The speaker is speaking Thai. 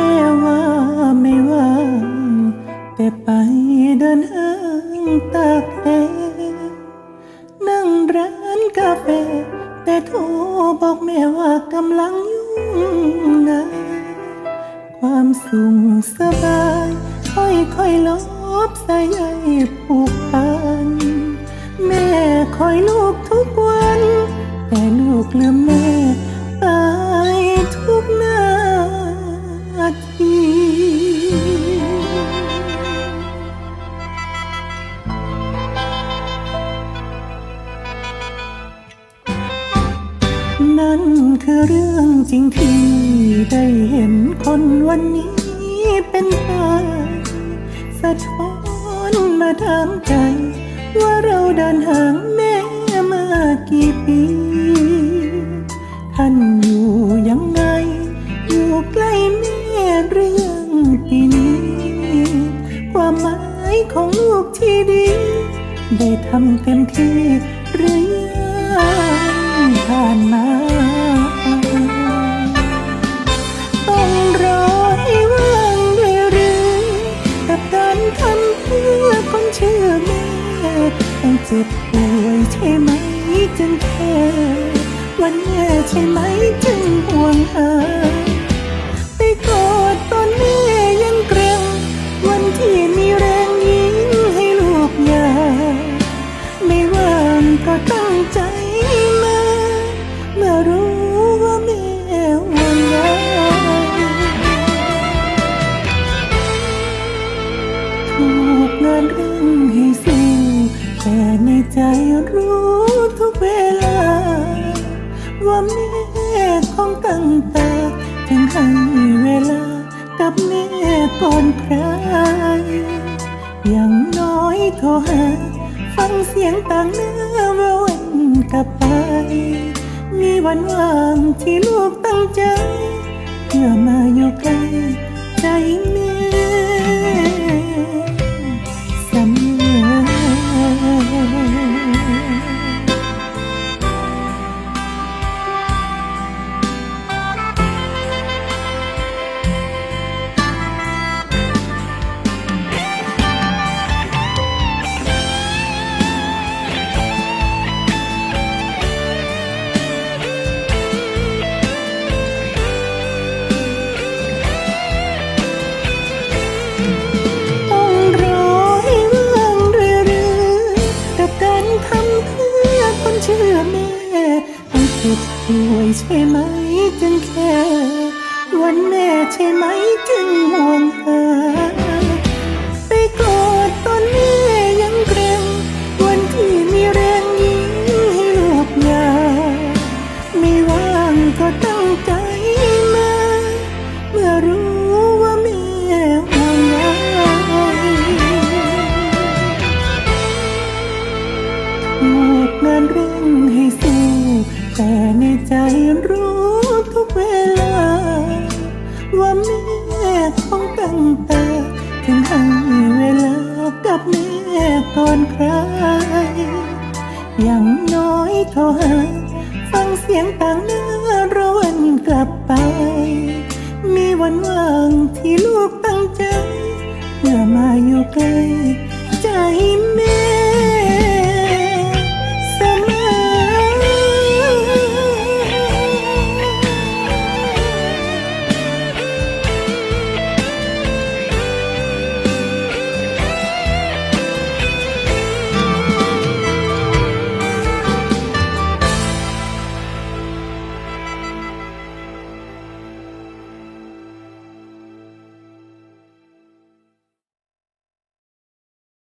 แม่ว่าไม่ว่างแต่ไปเดินห้างตากแอร์นั่งร้านกาแฟ แต่โทรบอกแม่ว่ากำลังยุ่งงานความสุขสบาย ค่อยๆลบสายใยผูกพัน แม่คอยลูกทุกวัน แต่ลูกลืมแม่ นั่นคือเรื่องจริงที่ได้เห็นคนวันนี้เป็นไปสะท้อนมาถามใจ ว่าเราเดินห่างแม่มากี่ปี ท่านอยู่ยังไง อยู่ใกล้แม่เรื่องปีนี้ ความหมายของลูกที่ดี ได้ทำเต็มที่ เจ็บป่วยใช่ไหมจึงแค่วันแม่ใช่ไหมจึงห่วงหาไปกอดตอนแม่ยังเกรงวันที่มีแรงยิ้มให้ลูกยาไม่ว่างก็ตั้งใจมาเมื่อรู้ว่าแม่ห่วงใยถูกงานเร่ง ในใจรู้ทุกเวลา ว่าแม่คงตั้งตาจึงให้เวลากับแม่ก่อนใครอย่างน้อยโทรหา ฟังเสียงต่างหน้าแวววันกลับไป มีวันว่างที่ลูกตั้งใจ เพื่อมาอยู่ใกล้ ใช่ไหมจึงแค่วันแม่ใช่ไหมจึงห่วงเธอ แต่ในใจรู้ทุกเวลา ว่าแม่คงตั้งตาถึงให้เวลากับแม่ก่อนใคร อย่างน้อยโทรหาฟังเสียงต่างหน้ารอวันกลับไป มีวันว่างที่ลูกตั้งใจ เพื่อมาอยู่ใกล้ใจ